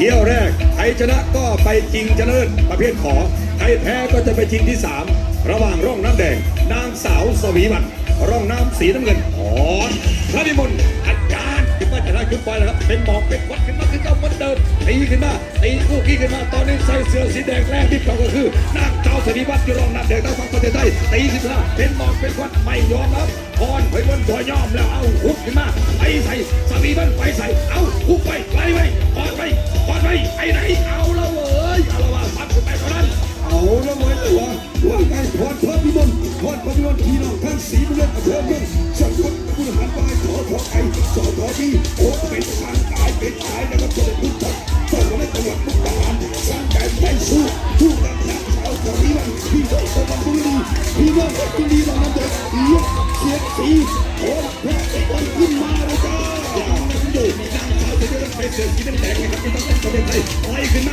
เที่ยวแรกใครชนะก็ไปจริงชนะเลิศประเภทขอใครแพ้ก็จะไปจริงที่ 3 ระหว่างร่องน้ำแดง นางสาวสวีวันร่องน้ำสีน้ำเงินอ๋อพระนิมนต์อาจารย์คิดว่าจะได้ขึ้นไปแล้วครับ เป็นหมอกเป็นควันขึ้นมาขึ้นเจ้าเหมือนเดิมตีขึ้นมาตีคู่ขี้ขึ้นมาตอนนี้ใส่เสื้อสีแดงแรกที่เขาก็คือนางสาวสวีวันที่ร่องน้ำแดงทางฝั่งประเทศไทยตีขึ้นมาเป็นหมอกเป็นควันไม่ยอมครับพรไปบนตัวยอมแล้วเอาหุบขึ้นมาไปใส่สวีวันไปใส่เอาหุบไป เอาละเว้ยตัวว่าไงพรพรพิมลพรพรพิมลพี่น้องทั้งสีเมืองอำเภอเมืองสังคมบุญหันบายขอขอไอสอทอพี่โอ้เป็นทางตายเป็นตายนะครับจะได้พุทธต้องมาในจังหวัดมุกดาหารสร้างการใจสู้สู้กับนักชาวสวีวันพี่น้องสวัสดีพี่น้องคุณดีน้องน้ำเด็กเยกเสียสีโอ้แพระวันขึ้นมาเลยจ้าอย่างนั้นอยู่มีนางสาวสวีวันไปเสือสีน้ำแดงนะครับที่ต้องประเทศไทยไปขึ้นมา